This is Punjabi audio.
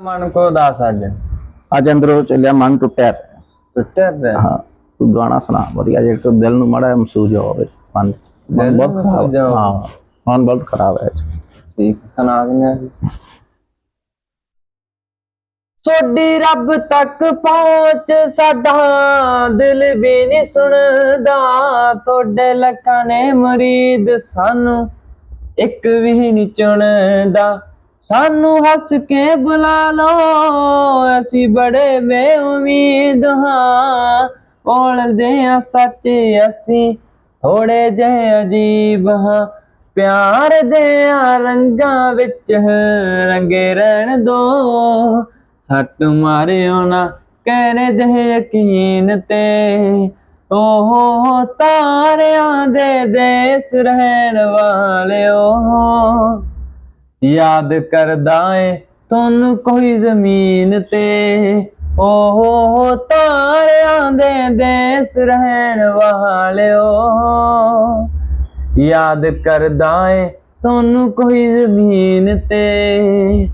ਮਨ ਕੋ ਦੱਸ ਅੱਜ? ਅੱਜ ਅੰਦਰੋਂ ਚੱਲਿਆ ਮਨ ਟੁੱਟਿਆ ਪਿਆ। ਟੁੱਟਿਆ ਪਿਆ? ਹਾਂ ਤੂੰ ਗਾਣਾ ਸੁਣਾ ਵਧੀਆ ਜੇ ਤੂੰ ਦਿਲ ਨੂੰ ਮੜਾ ਮਹਿਸੂਸ ਹੋਵੇ ਮਨ ਦਿਲ ਮਨ ਨੂੰ ਬਹੁਤ ਮਹਿਸੂਸ ਖਰਾਬ ਹੋਵੇ। ਹਾਂ ਮਨ ਬਹੁਤ ਖਰਾਬ ਹੈ ਠੀਕ ਸੁਣਾ ਦਿੰਦੇ ਆ ਸੋਡੀ ਰੱਬ ਤੱਕ ਪਹੁੰਚ ਸਾਡਾ ਦਿਲ ਵੀ ਨਹੀਂ ਸੁਣਦਾ। ਤੁਹਾਡੇ ਲੱਖਾਂ ਨੇ ਮੁਰੀਦ ਸਾਨੂੰ ਇੱਕ ਵੀ ਨਹੀਂ ਚੁਣਦਾ। ਸਾਨੂੰ ਹੱਸ ਕੇ ਬੁਲਾ ਲਓ। ਅਸੀਂ ਬੜੇ ਬੇਉਮੀਦ ਹਾਂ। ਬੋਲਦੇ ਆ ਸੱਚ, ਅਸੀਂ ਥੋੜੇ ਜਿਹੇ ਅਜੀਬ ਹਾਂ। ਪਿਆਰ ਦੇ ਆ ਰੰਗਾਂ ਵਿੱਚ ਰੰਗੇ ਰਹਿਣ ਦੋ। ਸੱਟ ਮਾਰਿਓ ਨਾ ਕਹਿਣੇ ਦੇ ਯਕੀਨ ਤੇ। ਓਹ ਤਾਰਿਆਂ ਦੇ ਦੇਸ ਰਹਿਣ ਵਾਲਿਓ। ਯਾਦ ਕਰਦਾ ਏ ਤੁਹਾਨੂੰ ਕੋਈ ਜ਼ਮੀਨ ਤੇ। ਓਹ ਤਾਰਿਆਂ ਦੇ ਦੇਸ ਰਹਿਣ ਵਾਲਿਓ। ਯਾਦ ਕਰਦਾ ਏ ਤੁਹਾਨੂੰ ਕੋਈ ਜ਼ਮੀਨ ਤੇ।